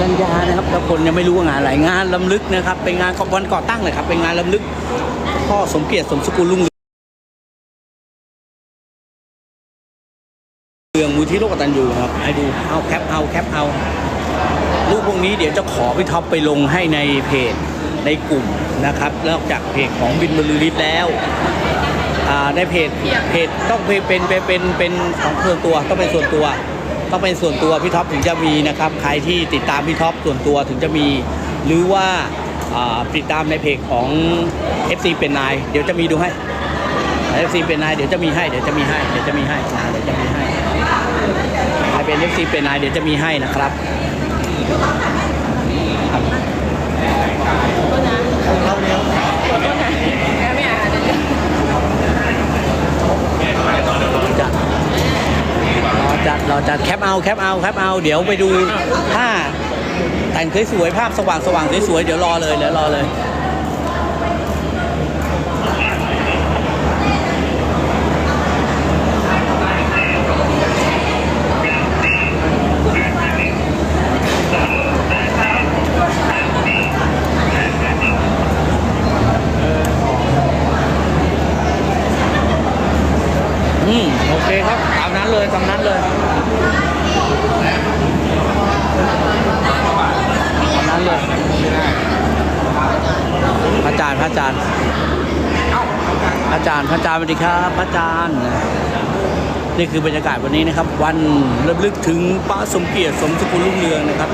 กันยานะครับแล้วคนยังไม่รู้ว่างานอะไรงานลำลึกนะครับ เป็นงานวันก่อตั้งเลยครับ เป็นงานลำลึกพ่อสมเกียรติสมสกุลรุ่งเรืองมูลที่โลกตันยูนะครับให้ดูเอาแคปเอาแคปเอารูปพวกนี้เดี๋ยวจะขอพี่ท็อปไปลงให้ในเพจในกลุ่มนะครับนอกจากเพจของบินบรรลือฤทธิ์แล้วในเพจเพจต้องเป็นเป็นเป็นเป็นเป็นของส่วนตัวต้องเป็นส่วนตัว ต้องเป็นส่วนตัวพี่ท็อปถึงจะมีนะครับ ใครที่ติดตามพี่ท็อปส่วนตัวถึงจะมี หรือว่าติดตามในเพจของ FC เป็นนายเดี๋ยวจะมีดูให้ FC เป็นนายเดี๋ยวจะมีให้เดี๋ยวจะมีให้เดี๋ยวจะมีให้นะเดี๋ยวจะมีให้ใครเป็น FC เป็นนายเดี๋ยวจะมีให้นะครับ จัดรอ จัดแคปเอาแคปเอาแคปเอา เดี๋ยวไปดูผ้าแต่งสวยๆภาพสว่างสว่างสวยๆเดี๋ยวรอเลยเดี๋ยวรอเลย อืมโอเคครับตาม นั้นเลยตามนั้นเลยตามนั้นเลยพระอาจารย์พระอาจารย์พระอาจารย์พระอาจารย์สวัสดีครับพระอาจารย์นี่คือบรรยากาศวันนี้นะครับ วันระลึกถึงป้าสมเกียรติสมสกุลลุ่งเรืองนะครับ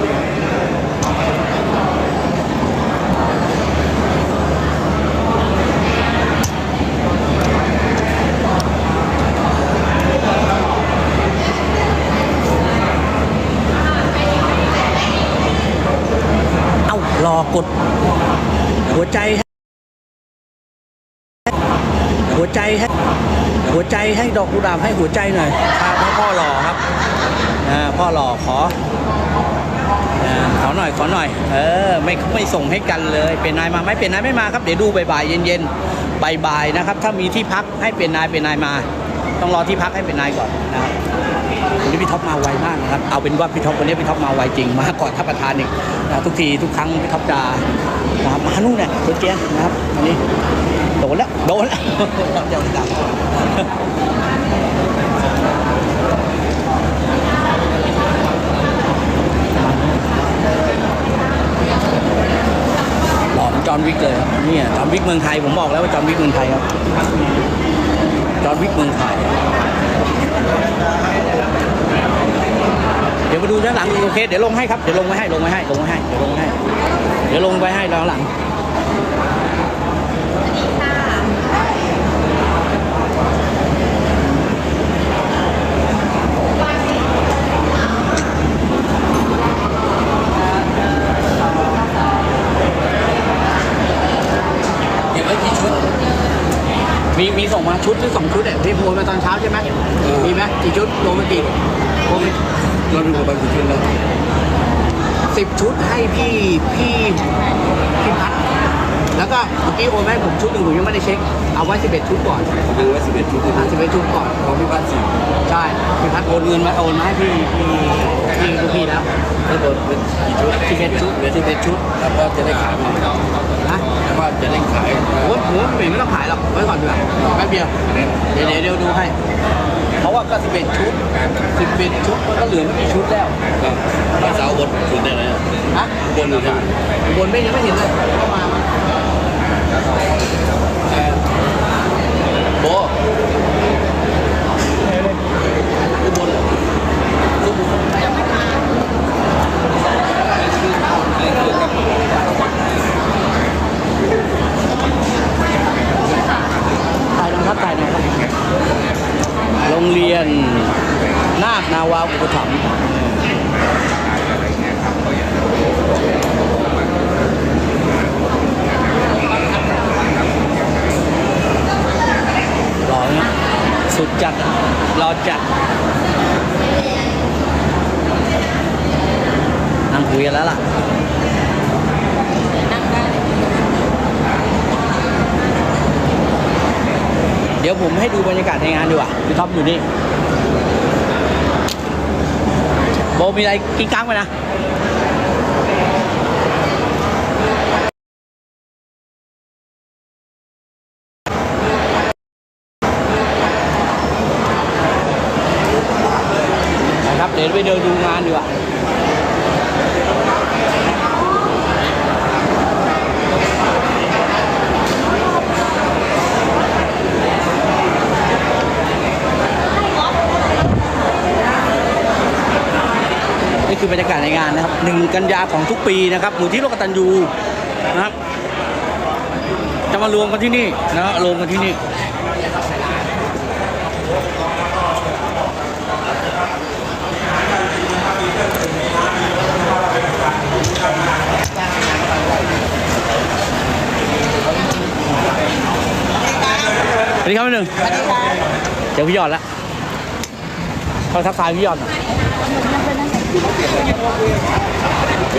กด หัวใจให้หัวใจให้หัวใจให้ดอกกุหลาบให้หัวใจหน่อยครับพ่อหล่อครับอ่าพ่อหล่อขออ่าขอหน่อยขอหน่อย เออไม่ไม่ส่งให้กันเลย เป็นนายมาไหมเป็นนายไม่มาครับเดี๋ยวดูบ่ายๆเย็นๆบ่ายๆนะครับ ถ้ามีที่พักให้เป็นนายเป็นนายมา ต้องรอที่พักให้เป็นนายก่อนนะครับ วันนี้พี่ท็อปมาไวมากนะครับ เอาเป็นว่าพี่ท็อปวันนี้พี่ท็อปมาไวจริง มาก่อนท่านประธานอีกนะทุกทีทุกครั้งพี่ท็อปจะมามานู่นเนี่ยรถเจ๊นะครับอันนี้โดนแล้วโดนแล้วเจ้าดังหล่อเหมือนจอห์นวิกเลยครับเนี่ยจอห์นวิกเมืองไทยผมบอกแล้วว่าจอห์นวิกเมืองไทยครับ จอห์นวิกเมืองไทยเดี๋ยวมาดูด้านหลังโอเค เดี๋ยวลงให้ครับ เดี๋ยวลงไว้ให้ ลงไว้ให้ ลงไว้ให้ เดี๋ยวลงให้ เดี๋ยวลงไว้ให้ด้านหลังเก็บไว้กี่ชุด มีมีส่งมาชุดหรือสองชุดเนี่ยที่โพสมาตอนเช้าใช่ไหมมีไหมกี่ชุดโรแมนติกโรแมนเราดูประมาณกี่ชุดแล้วสิบชุดให้พี่พี่พี่พัดแล้ว ก็เมื่อกี้โอนมาให้ผมชุดหนึ่งผมยังไม่ได้เช็ค เอาไว้สิบเอ็ดชุดก่อนผมดูไว้สิบเอ็ดชุดที่อ่าสิบเอ็ดชุดก่อนของพี่บ้านสิบใช่พี่พัดโอนเงินมาโอนมาให้พี่พี่พี่ลูกพี่แล้วแล้วโดนเป็นกี่ชุดสิบเอ็ดชุดสิบเอ็ดชุด แล้วก็จะได้ขายไหมนะแล้วก็จะได้ขายผมว่าผมว่าไม่ต้องขายหรอกไว้ก่อนดีกว่าแป๊บเดียวเดี๋ยวเดี๋ยวเดี๋ยวดูให้เพราะว่าก็สิบเอ็ดชุดสิบเอ็ดชุดมันก็เหลือไม่กี่ชุดแล้วก็มาเช้าบนชุดได้ไหมฮะบนอยู่ได้บนไม่ยังไม่เห็นเลยเข้ามา มั้งโบอุบลถ่ายนะครับถ่ายนะครับโรงเรียนนาคนาวาอุปถัมภ์รอนะสุดจัดอะรอ จัดนั่งคุยกันแล้วล่ะเดี๋ยวผมให้ดูบรรยากาศในงานดีกว่าพี่ท็อปอยู่นี่โบมีอะไรกินก้างไปนะ เดี๋ยวไปเดินดูงานดีกว่านี่คือบรรยากาศในงานนะครับหนึ่งกันยาของทุกปีนะครับหมู่ที่โลกตันยูนะครับจะมารวมกันที่นี่นะรวมกันที่นี่ สวัสดีครับพี่หนึ่งเดี๋ยวพี่ยอดละเขาทักทายพี่ยอดหน่อย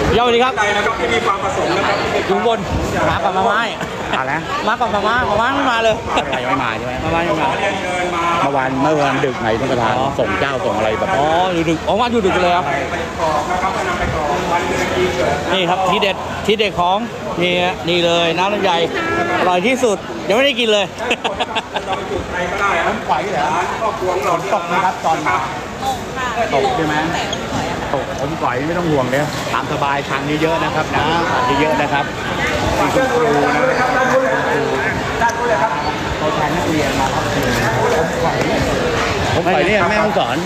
พี่ยอดสวัสดีครับใจนะครับที่มีความประสงค์นะครับที่มีอยู่บนมากับมาไม้ อะไรนะมากับมาม้ามาม้าไม่มาเลยยังไม่มาใช่ไหมมาม้าไม่มาเรียนเชิญมาเมื่อวานเมื่อวานดึกไหนท่านประธานอ๋อส่งเจ้าส่งอะไรแบบอ๋ออยู่ดึกอ๋อมาอยู่ดึกเลยครับไปกรอกนะครับไปนำไปกรอกวันเดือนปีเกิดนี่ครับทีเด็ดทีเด็ดของนี่ฮะนี่เลยน้ำลำไยอร่อยที่สุดยังไม่ได้กินเลยเราไปจุดใครก็ได้ครับไหวเหรอร้านครอบครัวของเราที่ตกนะครับตอนมาตตกกใช่ไหมตกผมก่อยไม่ต้องห่วงเลยตามสบายทางเยอะๆนะครับนะทานเยอะๆนะครับ มีคุณครูนะเขาแทนนักเรียนมาครับผมก่อยผมก่อยเนี่ยแม่ต้องสอน